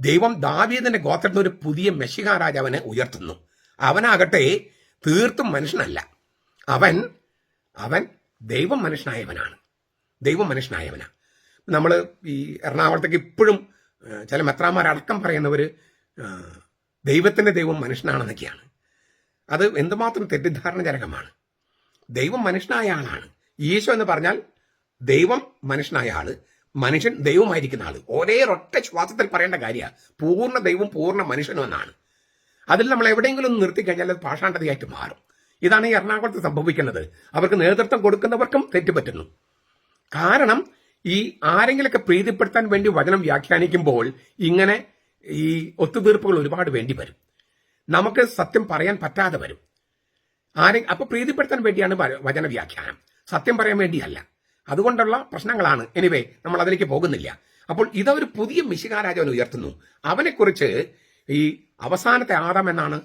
ദൈവം ദാവീദിന്റെ ഗോത്രത്തിൽ നിന്ന് ഒരു പുതിയ മെഷിക രാജാവിനെ ഉയർത്തുന്നു. അവനാകട്ടെ തീർത്തും മനുഷ്യനല്ല. അവൻ അവൻ ദൈവം മനുഷ്യനായവനാണ്. ദൈവം മനുഷ്യനായവനാണ് നമ്മൾ ഈ എറണാകുളത്തേക്ക് ഇപ്പോഴും ചില മെത്രാമാരടക്കം പറയുന്നവർ ദൈവത്തിന്റെ ദൈവം മനുഷ്യനാണെന്നൊക്കെയാണ്. അത് എന്തുമാത്രം തെറ്റിദ്ധാരണജനകമാണ്. ദൈവം മനുഷ്യനായ ആളാണ്. ഈശോ എന്ന് പറഞ്ഞാൽ ദൈവം മനുഷ്യനായ ആൾ മനുഷ്യൻ ദൈവമായിരിക്കുന്ന ആൾ. ഒരേ ഒറ്റ ശ്വാസത്തിൽ പറയേണ്ട കാര്യമാണ് പൂർണ ദൈവം പൂർണ മനുഷ്യനും എന്നാണ്. അതിൽ നമ്മൾ എവിടെയെങ്കിലും ഒന്ന് നിർത്തിക്കഴിഞ്ഞാൽ അത് പാഷാണ്ടതയായിട്ട് മാറും. ഇതാണ് ഈ എറണാകുളത്ത് സംഭവിക്കുന്നത്. അവർക്ക് നേതൃത്വം കൊടുക്കുന്നവർക്കും തെറ്റുപറ്റുന്നു കാരണം ഈ ആരെങ്കിലൊക്കെ പ്രീതിപ്പെടുത്താൻ വേണ്ടി വചനം വ്യാഖ്യാനിക്കുമ്പോൾ ഇങ്ങനെ ഈ ഒത്തുതീർപ്പുകൾ ഒരുപാട് വേണ്ടി വരും. നമുക്ക് സത്യം പറയാൻ പറ്റാതെ വരും. ആരെ അപ്പൊ പ്രീതിപ്പെടുത്താൻ വേണ്ടിയാണ് വചന വ്യാഖ്യാനം. സത്യം പറയാൻ വേണ്ടിയല്ല. അതുകൊണ്ടുള്ള പ്രശ്നങ്ങളാണ്. എനിവേ നമ്മൾ അതിലേക്ക് പോകുന്നില്ല. അപ്പോൾ ഇതൊരു പുതിയ മിശികാരാജവൻ ഉയർത്തുന്നു. അവനെക്കുറിച്ച് ഈ അവസാനത്തെ ആദം എന്നാണ്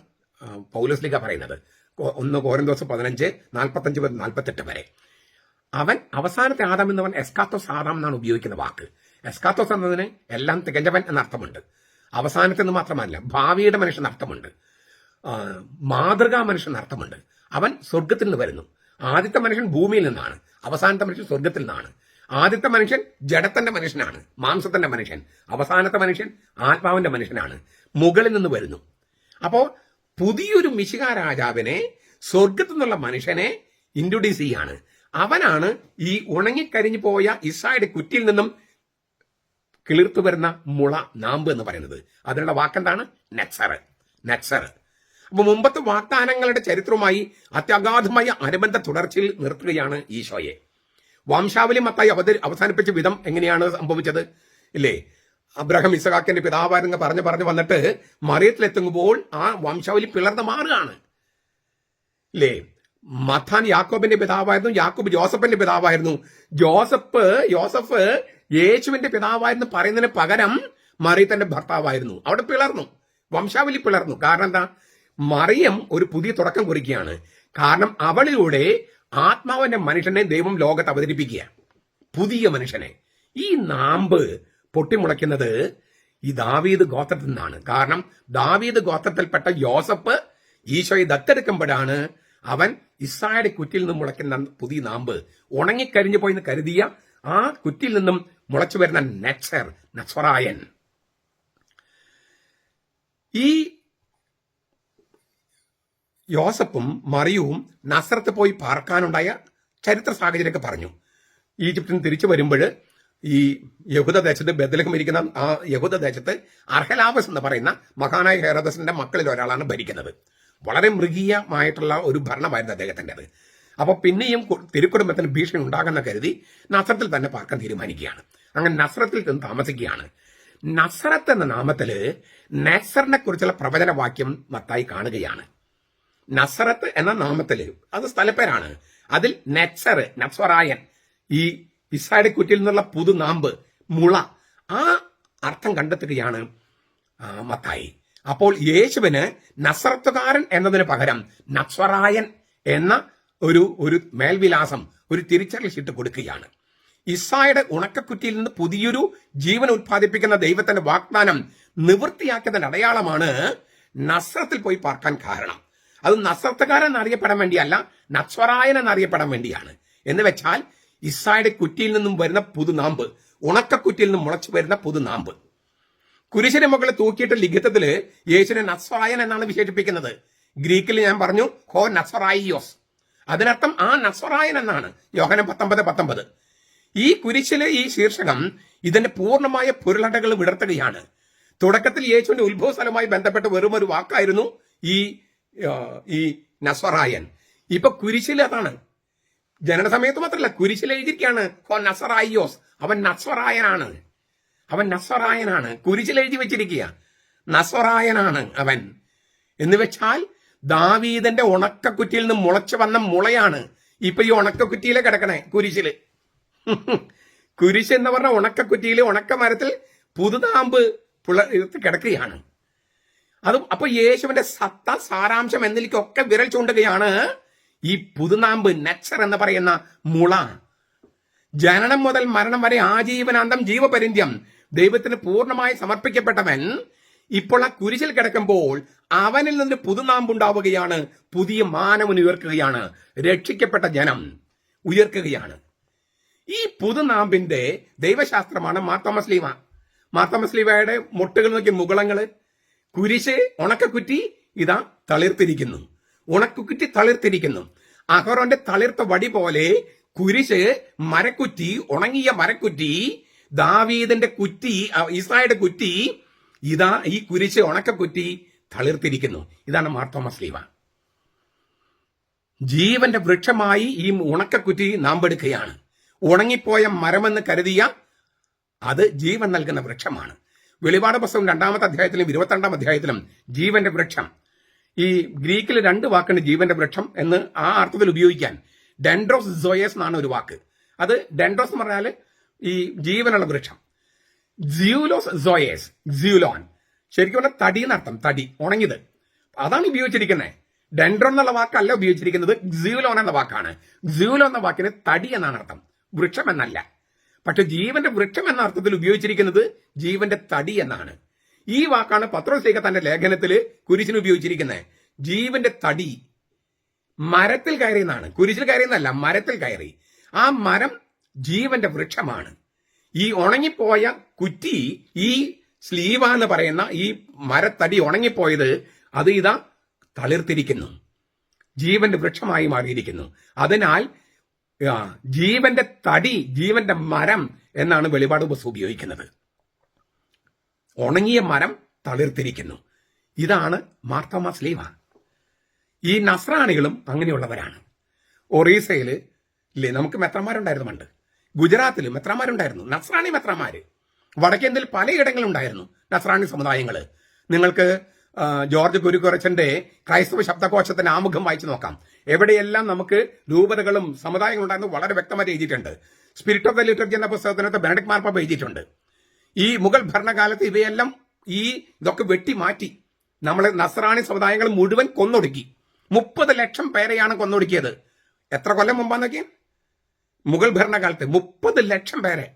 പൗലസ്ലിക പറയുന്നത്. ഒന്ന് കോരം ദിവസം പതിനഞ്ച് നാൽപ്പത്തഞ്ച് മുതൽ നാൽപ്പത്തെട്ട് വരെ. അവൻ അവസാനത്തെ ആദം എന്നവൻ എസ്കാത്തോസ് ആദാം എന്നാണ് ഉപയോഗിക്കുന്ന വാക്ക്. എസ്കാത്തോസ് എന്നതിന് എല്ലാം തികഞ്ഞവൻ എന്ന അർത്ഥമുണ്ട് അവസാനത്തെന്ന് മാത്രമല്ല ഭാവിയുടെ മനുഷ്യൻ അർത്ഥമുണ്ട്. മാതൃകാ മനുഷ്യൻ അർത്ഥമുണ്ട്. അവൻ സ്വർഗത്തിൽ നിന്ന് വരുന്നു. ആദ്യത്തെ മനുഷ്യൻ ഭൂമിയിൽ നിന്നാണ് അവസാനത്തെ മനുഷ്യൻ സ്വർഗത്തിൽ നിന്നാണ്. ആദ്യത്തെ മനുഷ്യൻ ജഡത്തിന്റെ മനുഷ്യനാണ് മാംസത്തിന്റെ മനുഷ്യൻ. അവസാനത്തെ മനുഷ്യൻ ആത്മാവിന്റെ മനുഷ്യനാണ്. മുകളിൽ നിന്ന് വരുന്നു. അപ്പോ പുതിയൊരു മിശിക രാജാവിനെ സ്വർഗത്തു നിന്നുള്ള മനുഷ്യനെ ഇൻട്രൊഡ്യൂസ് ചെയ്യാണ്. അവനാണ് ഈ ഉണങ്ങിക്കരിഞ്ഞു പോയ ഇസായുടെ കുറ്റിയിൽ നിന്നും കിളിർത്തു വരുന്ന മുള നാമ്പ് എന്ന് പറയുന്നത്. അതിനുള്ള വാക്കെന്താണ്? നെക്സർ നെറ്സർ അപ്പൊ മുമ്പത്തെ വാഗ്ദാനങ്ങളുടെ ചരിത്രവുമായി അത്യഗാധമായ അനുബന്ധ തുടർച്ചയിൽ നിർത്തുകയാണ് ഈശോയെ. വംശാവലി മത്തായി അവതരി അവസാനിപ്പിച്ച വിധം എങ്ങനെയാണ് സംഭവിച്ചത്? ഇല്ലേ? അബ്രഹാം ഇസഹാക്കിന്റെ പിതാവായിരുന്നു പറഞ്ഞു പറഞ്ഞു വന്നിട്ട് മറിയത്തിലെത്തുമ്പോൾ ആ വംശാവലി പിളർന്ന് മാറുകയാണ്. ഇല്ലേ? മഥാൻ യാക്കോബിന്റെ പിതാവായിരുന്നു യാക്കോബ് ജോസഫിന്റെ പിതാവായിരുന്നു. ജോസഫ് ജോസഫ് യേശുവിന്റെ പിതാവായിരുന്നു പറയുന്നതിന് പകരം മറിയത്തിന്റെ ഭർത്താവായിരുന്നു. അവിടെ പിളർന്നു. വംശാവലി പിളർന്നു. കാരണം എന്താ? മറിയം ഒരു പുതിയ തുടക്കം കുറിക്കുകയാണ്. കാരണം അവളിലൂടെ ആത്മാവന്റെ മനുഷ്യനെ ദൈവം ലോകത്ത് അവതരിപ്പിക്കുക. പുതിയ മനുഷ്യനെ. ഈ നാമ്പ് പൊട്ടിമുളയ്ക്കുന്നത് ഈ ദാവീദ് ഗോത്രത്തിൽ നിന്നാണ്. കാരണം ദാവീദ് ഗോത്രത്തിൽപ്പെട്ട യോസഫ് ഈശോയെ ദത്തെടുക്കുമ്പോഴാണ് അവൻ ഇസ്രായേൽ കുറ്റിൽ നിന്നും മുളയ്ക്കുന്ന പുതിയ നാമ്പ്. ഉണങ്ങിക്കരിഞ്ഞു പോയെന്ന് കരുതിയ ആ കുറ്റിൽ നിന്നും മുളച്ചു വരുന്ന നെച്ചർ നസ്വറായൻ ഈ യോസഫും മറിയവും നസ്രത്ത് പോയി പാർക്കാനുണ്ടായ ചരിത്ര സാഹചര്യമൊക്കെ പറഞ്ഞു. ഈജിപ്തിന് തിരിച്ചു വരുമ്പോൾ ഈ യഹൂദ ദേശത്ത് ബദലഹം ഇരിക്കുന്ന ആ യഹൂദ ദേശത്ത് അർഹലാവസ് എന്ന് പറയുന്ന മഹാനായ ഹേറദസിന്റെ മക്കളിൽ ഒരാളാണ് ഭരിക്കുന്നത്. വളരെ മൃഗീയമായിട്ടുള്ള ഒരു ഭരണമായിരുന്നു അദ്ദേഹത്തിന്റെത്. അപ്പോൾ പിന്നെയും തിരുക്കുടുംബത്തിന് ഭീഷണി ഉണ്ടാകുന്ന കരുതി നസ്രത്തിൽ തന്നെ പാർക്കാൻ തീരുമാനിക്കുകയാണ്. അങ്ങനെ നസ്രത്തിൽ ചെന്ന് താമസിക്കുകയാണ്. നസ്രത്ത് എന്ന നാമത്തിൽ നെസറിനെ കുറിച്ചുള്ള പ്രവചന വാക്യം മത്തായി കാണുകയാണ്. നസറത്ത് എന്ന നാമത്തിൽ. അത് സ്ഥലപ്പേരാണ്. അതിൽ നെറ്റ്സർ നസ്വറായൻ ഈ ഇസായുടെ കുറ്റിൽ നിന്നുള്ള പുതുനാമ്പ് മുള ആ അർത്ഥം കണ്ടെത്തുകയാണ് മത്തായി. അപ്പോൾ യേശുവിന് നസ്രത്തുകാരൻ എന്നതിന് പകരം നസ്വറായൻ എന്ന ഒരു ഒരു മേൽവിലാസം ഒരു തിരിച്ചറിയിച്ചിട്ട് ചീട്ട് കൊടുക്കുകയാണ്. ഇസായുടെ ഉണക്കക്കുറ്റിയിൽ നിന്ന് പുതിയൊരു ജീവൻ ഉത്പാദിപ്പിക്കുന്ന ദൈവത്തിന്റെ വാഗ്ദാനം നിവൃത്തിയാക്കിയതിന്റെ അടയാളമാണ് നസ്രത്തിൽ പോയി പാർക്കാൻ കാരണം. അത് നസ്രത്തുകാരൻ എന്നറിയപ്പെടാൻ വേണ്ടിയല്ല നസ്വറായൻ എന്നറിയപ്പെടാൻ വേണ്ടിയാണ്. എന്ന് വെച്ചാൽ ഇസായുടെ കുറ്റിയിൽ നിന്നും വരുന്ന പുതുനാമ്പ് ഉണക്കക്കുറ്റിയിൽ നിന്നും മുളച്ചു വരുന്ന പുതുനാമ്പ്. കുരിശിന് മുകളിൽ തൂക്കിയിട്ട് ലിഖിതത്തിൽ യേശുവിനെ നസ്വറായൻ എന്നാണ് വിശേഷിപ്പിക്കുന്നത്. ഗ്രീക്കിൽ ഞാൻ പറഞ്ഞു ഹോ നസ്വറായിയോസ് അതിനർത്ഥം ആ നസ്വറായൻ എന്നാണ് യോഹനം പത്തൊമ്പത് പത്തൊമ്പത്. ഈ കുരിശിലെ ഈ ശീർഷകം ഇതിന്റെ പൂർണമായ പൊരുളടകൾ വിടർത്തുകയാണ്. തുടക്കത്തിൽ യേശുവിന്റെ ഉത്ഭവ സ്ഥലവുമായി ബന്ധപ്പെട്ട് വെറും ഒരു വാക്കായിരുന്നു ഈ ഈ നസറായൻ ഇപ്പൊ കുരിശിൽ അതാണ്. ജനന സമയത്ത് മാത്രമല്ല കുരിശിൽ എഴുതിയിരിക്കുകയാണ് ഹോ നസറായിയോസ് അവൻ നസ്വറായനാണ്. അവൻ നസ്വറായനാണ്. കുരിശിൽ എഴുതി വെച്ചിരിക്കുക. നസ്വറായനാണ് അവൻ. എന്ന് വെച്ചാൽ ദാവീദന്റെ ഉണക്കക്കുറ്റിയിൽ നിന്ന് മുളച്ചു വന്ന മുളയാണ് ഇപ്പൊ ഈ ഉണക്കക്കുറ്റിയിലെ കിടക്കണേ കുരിശിൽ. കുരിശ് എന്ന് പറഞ്ഞ ഉണക്കക്കുറ്റിയിൽ ഉണക്ക മരത്തിൽ പുതുതാമ്പ് പുള കിടക്കുകയാണ്. അത് അപ്പൊ യേശുവിന്റെ സത്ത സാരാംശം എന്നിലേക്കൊക്കെ വിരൽ ചൂണ്ടുകയാണ് ഈ പുതുനാമ്പ് നെച്ചർ എന്ന് പറയുന്ന മുള. ജനനം മുതൽ മരണം വരെ ആജീവനാന്തം ജീവപരിന്ത്യം ദൈവത്തിന് പൂർണമായി സമർപ്പിക്കപ്പെട്ടവൻ ഇപ്പോൾ ആ കുരിശിൽ കിടക്കുമ്പോൾ അവനിൽ നിന്ന് പുതുനാമ്പുണ്ടാവുകയാണ് പുതിയ മാനവൻ ഉയർക്കുകയാണ് രക്ഷിക്കപ്പെട്ട ജനം ഉയർക്കുകയാണ്. ഈ പുതുനാമ്പിന്റെ ദൈവശാസ്ത്രമാണ് മാർത്തോമസ്ലീവ മാർത്തോമസ്ലീവയുടെ മുട്ടുകൾ നോക്കി മുകളങ്ങൾ കുരിശ് ഉണക്കക്കുറ്റി ഇതാ തളിർത്തിരിക്കുന്നു. ഉണക്കക്കുറ്റി തളിർത്തിരിക്കുന്നു. അഹറോന്റെ തളിർത്ത വടി പോലെ കുരിശ് മരക്കുറ്റി ഉണങ്ങിയ മരക്കുറ്റി ദാവീദിന്റെ കുറ്റി ഈസായുടെ കുറ്റി ഇതാ ഈ കുരിശ് ഉണക്കക്കുറ്റി തളിർത്തിരിക്കുന്നു. ഇതാണ് മാർത്തോമസ്ലീവ ജീവന്റെ വൃക്ഷമായി ഈ ഉണക്കക്കുറ്റി നാമ്പെടുക്കുകയാണ് ഉണങ്ങിപ്പോയ മരമെന്ന് കരുതിയ അത് ജീവൻ നൽകുന്ന വൃക്ഷമാണ്. വെളിപാട് പുസ്തകം രണ്ടാമത്തെ അധ്യായത്തിലും ഇരുപത്തിരണ്ടാം അധ്യായത്തിലും ജീവന്റെ വൃക്ഷം. ഈ ഗ്രീക്കിൽ രണ്ട് വാക്കുണ്ട് ജീവന്റെ വൃക്ഷം എന്ന് ആ അർത്ഥത്തിൽ ഉപയോഗിക്കാൻ. ഡെൻഡ്രോസ് സോയസ് എന്നാണ് ഒരു വാക്ക്. അത് ഡെൻഡ്രോസ് എന്ന് പറഞ്ഞാൽ ഈ ജീവനുള്ള വൃക്ഷം. ജിയൂലോസ് സോയേസ് ജിയൂലോൺ ശരിക്കും പറഞ്ഞാൽ തടി എന്നർത്ഥം തടി ഉണങ്ങിയത്. അതാണ് ഉപയോഗിച്ചിരിക്കുന്നത്. ഡെൻഡ്രോൺ എന്നുള്ള വാക്കല്ല ഉപയോഗിച്ചിരിക്കുന്നത് ജിയൂലോൺ എന്ന വാക്കാണ്. ജിയൂലോ എന്ന വാക്കിന് തടി എന്നാണ് അർത്ഥം. വൃക്ഷം എന്നല്ല. പക്ഷെ ജീവന്റെ വൃക്ഷം എന്ന അർത്ഥത്തിൽ ഉപയോഗിച്ചിരിക്കുന്നത് ജീവന്റെ തടി എന്നാണ്. ഈ വാക്കാണ് പത്രോസേഖ തന്റെ ലേഖനത്തിൽ കുരിശിന് ഉപയോഗിച്ചിരിക്കുന്നത് ജീവന്റെ തടി മരത്തിൽ കയറി എന്നാണ് കുരിശിൽ കയറി എന്നല്ല മരത്തിൽ കയറി. ആ മരം ജീവന്റെ വൃക്ഷമാണ്. ഈ ഉണങ്ങിപ്പോയ കുറ്റി ഈ സ്ലീവ എന്ന് പറയുന്ന ഈ മരത്തടി ഉണങ്ങിപ്പോയത് അത് ഇതാ തളിർത്തിരിക്കുന്നു. ജീവന്റെ വൃക്ഷമായി മാറിയിരിക്കുന്നു. അതിനാൽ ജീവന്റെ തടി ജീവന്റെ മരം എന്നാണ് വെളിപാട് ബസ് ഉപയോഗിക്കുന്നത്. ഉണങ്ങിയ മരം തളിർത്തിരിക്കുന്നു. ഇതാണ് മാർത്തോമ സ്ലീവ. ഈ നസ്രാണികളും അങ്ങനെയുള്ളവരാണ്. ഒറീസയിൽ ഇല്ലേ നമുക്ക് മെത്രമാരുണ്ടായിരുന്നു പണ്ട് ഗുജറാത്തിൽ മെത്രമാരുണ്ടായിരുന്നു നസ്രാണി മെത്രമാര് വടക്കേന്ത്യയിൽ പലയിടങ്ങളിലും ഉണ്ടായിരുന്നു നസ്രാണി സമുദായങ്ങൾ നിങ്ങൾക്ക് ജോർജ് കുരുക്കുറച്ചന്റെ ക്രൈസ്തവ ശബ്ദകോശത്തിന്റെ ആമുഖം വായിച്ചു നോക്കാം. എവിടെയെല്ലാം നമുക്ക് രൂപതകളും സമുദായങ്ങളും ഉണ്ടായിരുന്നു വളരെ വ്യക്തമായിട്ട് എഴുതിയിട്ടുണ്ട്. സ്പിരിറ്റ് ഓഫ് ദ ലിറ്റർജി എന്ന പുസ്തകത്തിനകത്ത് ബെനഡിക് മാർപ്പ എഴുതിയിട്ടുണ്ട്. ഈ മുഗൾ ഭരണകാലത്ത് ഇവയെല്ലാം ഈ ഇതൊക്കെ വെട്ടി മാറ്റി. നമ്മൾ നസ്രാണി സമുദായങ്ങൾ മുഴുവൻ കൊന്നൊടുക്കി. മുപ്പത് ലക്ഷം പേരെയാണ് കൊന്നൊടുക്കിയത്. എത്ര കൊല്ലം മുമ്പാന്നൊക്കെ മുഗൾ ഭരണകാലത്ത് മുപ്പത് ലക്ഷം പേരെ.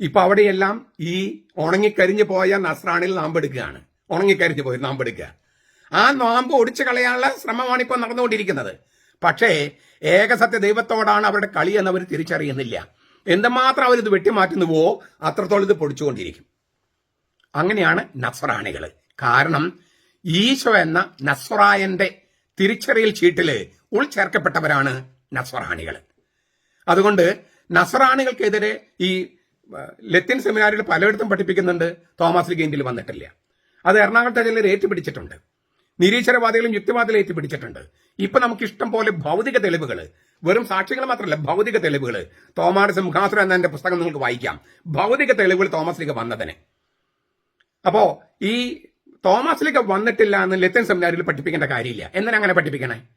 ഇപ്പൊ അവിടെയെല്ലാം ഈ ഉണങ്ങിക്കരിഞ്ഞു പോയ നസ്രാണിൽ നാമ്പെടുക്കുകയാണ്. ഉണങ്ങിക്കരിഞ്ഞു പോയി നാമ്പെടുക്കുക. ആ നോമ്പ് ഒടിച്ചു കളയാനുള്ള ശ്രമമാണ് ഇപ്പോൾ നടന്നുകൊണ്ടിരിക്കുന്നത്. പക്ഷേ ഏകസത്യ ദൈവത്തോടാണ് അവരുടെ കളി എന്ന് അവർ തിരിച്ചറിയുന്നില്ല. എന്തുമാത്രം അവരിത് വെട്ടിമാറ്റുന്നുവോ അത്രത്തോളം ഇത് പൊടിച്ചുകൊണ്ടിരിക്കും. അങ്ങനെയാണ് നസ്രാണികൾ കാരണം ഈശോ എന്ന നസ്രായന്റെ തിരിച്ചറിയൽ ചീട്ടിൽ ഉൾച്ചേർക്കപ്പെട്ടവരാണ് നസ്രാണികൾ അതുകൊണ്ട് നസ്രാണികൾക്കെതിരെ ഈ ലത്തിൻ സെമിനാറിൽ പലയിടത്തും പഠിപ്പിക്കുന്നുണ്ട്. തോമസ് ലിഗേന്റിൽ വന്നിട്ടില്ല. അത് എറണാകുളത്തെ ചിലർ ഏറ്റുപിടിച്ചിട്ടുണ്ട്. നിരീശ്വരവാദികളും യുക്തിവാദികളും ഏറ്റുപിടിച്ചിട്ടുണ്ട്. ഇപ്പൊ നമുക്ക് ഇഷ്ടം പോലെ ഭൗതിക തെളിവുകൾ വെറും സാക്ഷികൾ മാത്രമല്ല ഭൗതിക തെളിവുകൾ തോമാസ് മുഖാസുര എന്ന പുസ്തകം നിങ്ങൾക്ക് വായിക്കാം. ഭൗതിക തെളിവുകൾ തോമസ് ലീഗ് വന്നതിന്. അപ്പോ ഈ തോമസ് ലീഗ് വന്നിട്ടില്ല എന്ന് ലത്തൻ സെമിനാരിൽ പഠിപ്പിക്കേണ്ട കാര്യമില്ല. എന്നാൽ അങ്ങനെ പഠിപ്പിക്കണേ?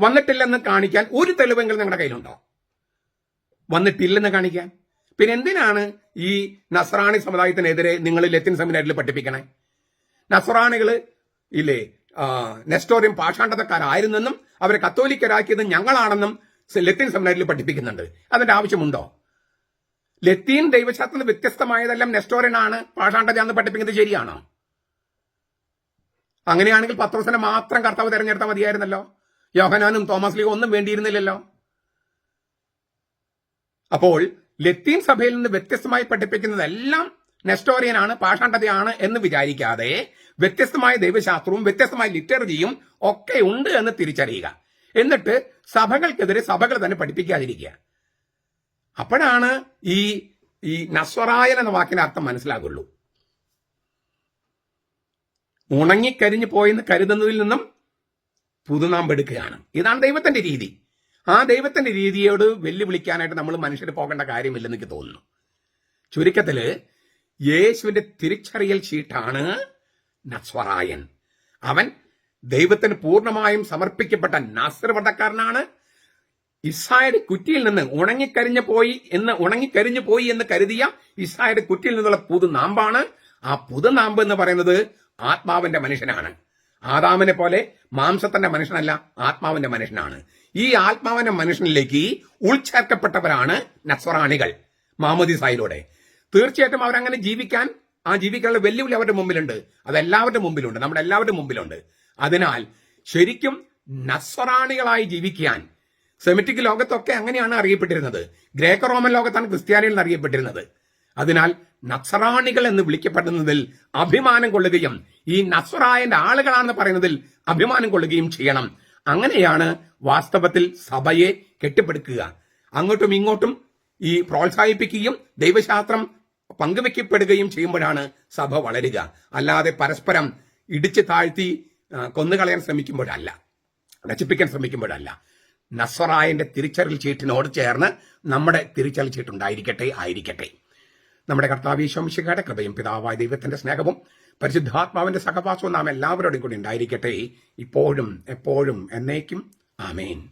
വന്നിട്ടില്ലെന്ന് കാണിക്കാൻ ഒരു തെളിവെങ്കിലും നിങ്ങളുടെ കയ്യിലുണ്ടോ? വന്നിട്ടില്ലെന്ന് കാണിക്കാൻ. പിന്നെ എന്തിനാണ് ഈ നസ്രാണി സമുദായത്തിനെതിരെ നിങ്ങൾ ലത്തിൻ സെമിനാരിൽ പഠിപ്പിക്കണേ? നസ്രാണികൾ ഇല്ലേ നെസ്റ്റോറിയം പാഷാണ്ഡതക്കാരായിരുന്നെന്നും അവരെ കത്തോലിക്കരാക്കിയത് ഞങ്ങളാണെന്നും ലത്തീൻ സെമിനാരിൽ പഠിപ്പിക്കുന്നുണ്ട്. അതിന്റെ ആവശ്യമുണ്ടോ? ലത്തീൻ ദൈവശാസ്ത്രത്തിൽ വ്യത്യസ്തമായതെല്ലാം നെസ്റ്റോറിയനാണ് പാഷാണ്ഡത എന്ന് പഠിപ്പിക്കുന്നത് ശരിയാണോ? അങ്ങനെയാണെങ്കിൽ പത്രോസിനെ മാത്രം കർത്താവ് തെരഞ്ഞെടുത്താൽ മതിയായിരുന്നല്ലോ. യോഹനാനും തോമസ് ലീഗോ ഒന്നും വേണ്ടിയിരുന്നില്ലല്ലോ. അപ്പോൾ ലത്തീൻ സഭയിൽ നിന്ന് വ്യത്യസ്തമായി പഠിപ്പിക്കുന്നതെല്ലാം നെസ്റ്റോറിയനാണ് പാഷാണ്ഡതയാണ് എന്ന് വിചാരിക്കാതെ വ്യത്യസ്തമായ ദൈവശാസ്ത്രവും വ്യത്യസ്തമായ ലിറ്ററജിയും ഒക്കെ ഉണ്ട് എന്ന് തിരിച്ചറിയുക. എന്നിട്ട് സഭകൾക്കെതിരെ സഭകൾ തന്നെ പഠിപ്പിക്കാതിരിക്കുക. അപ്പോഴാണ് ഈ ഈ നസ്വറായൻ എന്ന വാക്കിന്റെ അർത്ഥം മനസ്സിലാകുള്ളൂ. ഉണങ്ങിക്കരിഞ്ഞു പോയെന്ന് കരുതുന്നതിൽ നിന്നും പുതുനാമ്പെടുക്കുകയാണ് ഇതാണ് ദൈവത്തിന്റെ രീതി. ആ ദൈവത്തിന്റെ രീതിയോട് വെല്ലുവിളിക്കാനായിട്ട് നമ്മൾ മനുഷ്യർ പോകേണ്ട കാര്യമില്ലെന്ന് എനിക്ക് തോന്നുന്നു. ചുരുക്കത്തിൽ യേശുവിന്റെ തിരിച്ചറിയൽ ഷീട്ടാണ് നസ്വറായൻ. അവൻ ദൈവത്തിന് പൂർണമായും സമർപ്പിക്കപ്പെട്ട നാസ്രവട്ടക്കാരനാണ് ഇസ്രായേൽ കുറ്റിയിൽ നിന്ന് ഉണങ്ങിക്കരിഞ്ഞു പോയി എന്ന് ഉണങ്ങിക്കരിഞ്ഞു പോയി എന്ന് കരുതിയ ഇസ്രായേൽ കുറ്റിയിൽ നിന്നുള്ള പുതുനാമ്പാണ്. ആ പുതുനാമ്പ് എന്ന് പറയുന്നത് ആത്മാവിന്റെ മനുഷ്യനാണ്. ആദാമിനെ പോലെ മാംസത്തിന്റെ മനുഷ്യനല്ല ആത്മാവിന്റെ മനുഷ്യനാണ്. ഈ ആത്മാവിന്റെ മനുഷ്യനിലേക്ക് ഉൾച്ചേർക്കപ്പെട്ടവരാണ് നസ്വറാണികൾ. മാമോദിസായിലൂടെ. തീർച്ചയായിട്ടും അവരങ്ങനെ ജീവിക്കാൻ ആ ജീവിക്കാനുള്ള വെല്ലുവിളി അവരുടെ മുമ്പിലുണ്ട്. അതെല്ലാവരുടെ മുമ്പിലുണ്ട്. നമ്മുടെ എല്ലാവരുടെ മുമ്പിലുണ്ട്. അതിനാൽ ശരിക്കും നസ്വറാണികളായി ജീവിക്കാൻ സെമിറ്റിക് ലോകത്തൊക്കെ അങ്ങനെയാണ് അറിയപ്പെട്ടിരുന്നത്. ഗ്രേക്കോ റോമൻ ലോകത്താണ് ക്രിസ്ത്യാനികൾ അറിയപ്പെട്ടിരുന്നത്. അതിനാൽ നസ്രാണികൾ എന്ന് വിളിക്കപ്പെടുന്നതിൽ അഭിമാനം കൊള്ളുകയും ഈ നസ്രായന്റെ ആളുകളാണെന്ന് പറയുന്നതിൽ അഭിമാനം കൊള്ളുകയും ചെയ്യണം. അങ്ങനെയാണ് വാസ്തവത്തിൽ സഭയെ കെട്ടിപ്പടുക്കുക. അങ്ങോട്ടും ഇങ്ങോട്ടും ഈ പ്രോത്സാഹിപ്പിക്കുകയും ദൈവശാസ്ത്രം പങ്കുവെക്കപ്പെടുകയും ചെയ്യുമ്പോഴാണ് സഭ വളരുക. അല്ലാതെ പരസ്പരം ഇടിച്ച് താഴ്ത്തി കൊന്നുകളയാൻ ശ്രമിക്കുമ്പോഴല്ല നശിപ്പിക്കാൻ ശ്രമിക്കുമ്പോഴല്ല. നസറായന്റെ തിരിച്ചറിൽ ചീട്ടിനോട് ചേർന്ന് നമ്മുടെ തിരിച്ചറിൽ ചീട്ടുണ്ടായിരിക്കട്ടെ ആയിരിക്കട്ടെ. നമ്മുടെ കർത്താവ് കൃപയും പിതാവായ ദൈവത്തിന്റെ സ്നേഹവും പരിശുദ്ധാത്മാവിന്റെ സഹവാസവും നാം എല്ലാവരോടും കൂടി ഉണ്ടായിരിക്കട്ടെ. ഇപ്പോഴും എപ്പോഴും എന്നേക്കും. ആമേൻ.